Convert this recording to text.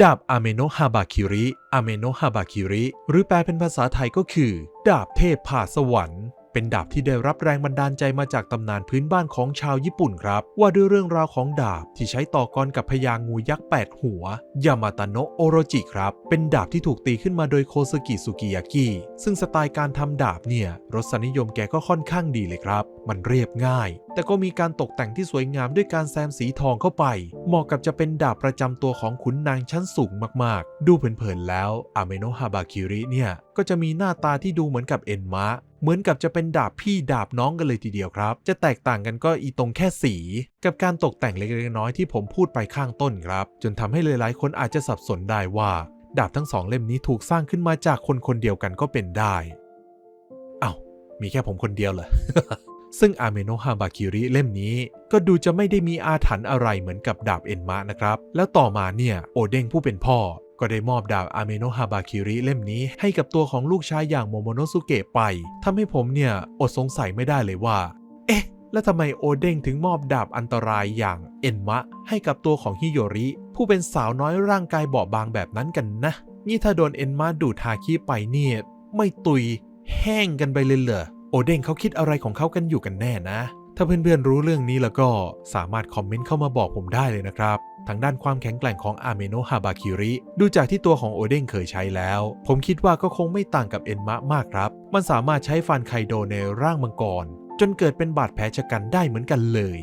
ดาบอาเมโนฮาบาคิริ อาเมโนฮาบาคิริ หรือแปลเป็นภาษาไทยก็คือ ดาบเทพผ่าสวรรค์ เป็นดาบที่ได้รับแรงบันดาลใจมาจากตำนานพื้นบ้านของชาวญี่ปุ่นครับ ว่าด้วยเรื่องราวของดาบที่ใช้ต่อกรกับพญางูยักษ์ 8 หัวยามาตาโนะโอโรจิครับ เป็นดาบที่ถูกตีขึ้นมาโดยโคซกิสุกิยากิ ซึ่งสไตล์การทำดาบเนี่ย รสนิยมแกก็ค่อนข้างดีเลยครับ มันเรียบง่ายแต่ก็มีการตกแต่งที่สวยงามด้วยการแซมสีทองเข้าไป เหมาะกับจะเป็นดาบประจำตัวของขุนนางชั้นสูงมากๆ ดูเผินๆแล้วอาเมโนฮาบาคิริเนี่ย ก็จะมีหน้าตาที่ดูเหมือนกับเอ็นมะเหมือนกับจะเป็นดาบพี่ดาบน้องกันเลยทีเดียวครับ จะแตกต่างกันก็อีตรงแค่สี กับการตกแต่งเล็กๆน้อยๆที่ผมพูดไปข้างต้นครับ จนทำให้หลายๆคนอาจจะสับสนได้ว่า ดาบทั้งสองเล่มนี้ถูกสร้างขึ้นมาจากคนคนเดียวกันก็เป็นได้เอ้ามีแค่ผมคนเดียวเหรอ ซึ่งอาเมโนฮาบาคิริเล่มนี้ก็ดูจะไม่ได้มีอาถรรพ์อะไรเหมือนกับดาบเอ็นมะนะครับ แล้วต่อมาเนี่ยโอเด้งผู้เป็นพ่อ ก็ได้มอบดาบอาเมโนฮาบาคิริเล่มนี้ให้กับตัวของลูกชายอย่างโมโมโนสุเกะไปทำให้ผมเนี่ยอดสงสัยไม่ได้เลยว่า เอ๊ะ แล้วทำไมโอเด้งถึงมอบดาบอันตรายอย่างเอ็นมะ ให้กับตัวของฮิโยริ ผู้เป็นสาวน้อยร่างกายเบาบางแบบนั้นกันนะนี่ถ้าโดนเอ็นมะดูดฮาคิไปเนี่ยไม่ตุยแห้งกันไปเลยเหรอ โอเด้งเขาคิดอะไรของเขากันอยู่กันแน่นะ ถ้าเพื่อนๆรู้เรื่องนี้แล้วก็สามารถคอมเมนต์เข้ามาบอกผมได้เลยนะครับ ทางด้านความแข็งแกร่งของอาเมโนฮาบาคิริดูจากที่ตัวของโอเด้งเคยใช้แล้ว ผมคิดว่าก็คงไม่ต่างกับเอ็นมะมากครับ มันสามารถใช้ฟันไคโดในร่างมังกร จนเกิดเป็นบาดแผลชะกันได้เหมือนกันเลย